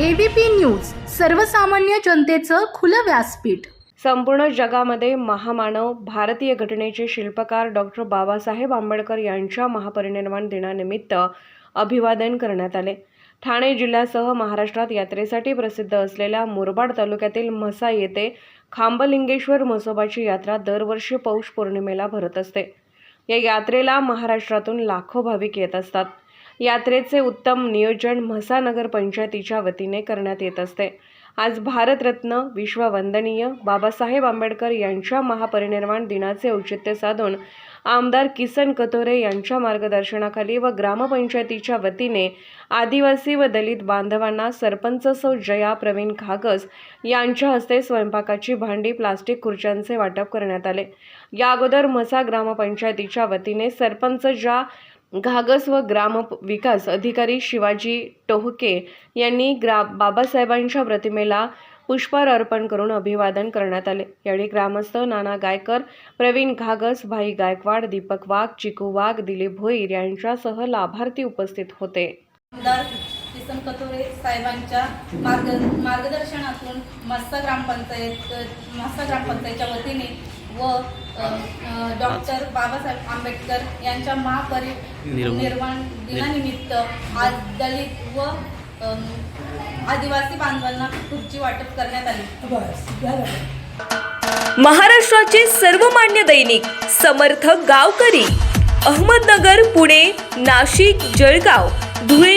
ABP news सर्वसामान्य जनतेचं खुलं व्यासपीठ. संपूर्ण जगामध्ये महामानव भारतीय घटनेचे शिल्पकार डॉक्टर बाबासाहेब आंबेडकर यांच्या महापरिनिर्वाण दिनानिमित्त अभिवादन करण्यात आले. ठाणे जिल्ह्यासह महाराष्ट्रात यात्रेसाठी प्रसिद्ध असलेल्या मुरबाड तालुक्यातील म्हसा येथे खांबलिंगेश्वर म्हसोबाची यात्रा दरवर्षी पौष पौर्णिमेला भरत असते. या यात्रेला महाराष्ट्रातून लाखो भाविक येत असतात. यात्रेचे उत्तम नियोजन म्हसा नगर पंचायतीच्या वतीने करण्यात येत असते. आज भारतरत्न विश्ववंदनीय बाबासाहेब आंबेडकर यांच्या महापरिनिर्वाण दिनाचे औचित्य साधून आमदार किसन कतोरे यांच्या मार्गदर्शनाखाली व ग्रामपंचायतीच्या वतीने आदिवासी व दलित बांधवांना सरपंच सौ जया प्रवीण खागस यांच्या हस्ते स्वयंपाकाची भांडी प्लास्टिक खुर्च्यांचे वाटप करण्यात आले. या अगोदर म्हसा ग्रामपंचायतीच्या वतीने सरपंच ज्या घागस व ग्राम विकास अधिकारी शिवाजी टोहके यांनी ग्रा बाबासाहेबांच्या प्रतिमेला पुष्पहार अर्पण करून अभिवादन करण्यात आले. यावेळी ग्रामस्थ नाना गायकर प्रवीण घागस भाई गायकवाड दीपक वाघ चिकू वाघ दिलीप भोईर यांच्यासह लाभार्थी उपस्थित होते. आमदार किसन कतोरे साहेबांच्या मार्ग मार्गदर्शनातून मस्ता ग्रामपंचायत मस्ता ग्रामपंचायतच्या वतीने व डॉक्टर बाबासाहेब आंबेडकर यांच्या महापरि निर्माण दिनानिमित्त आज दलित व आदिवासी बांधवांना खुर्ची वाटप करण्यात आली. महाराष्ट्राचे सर्वमान्य दैनिक समर्थ गावकरी अहमदनगर पुणे नाशिक जळगाव धुळे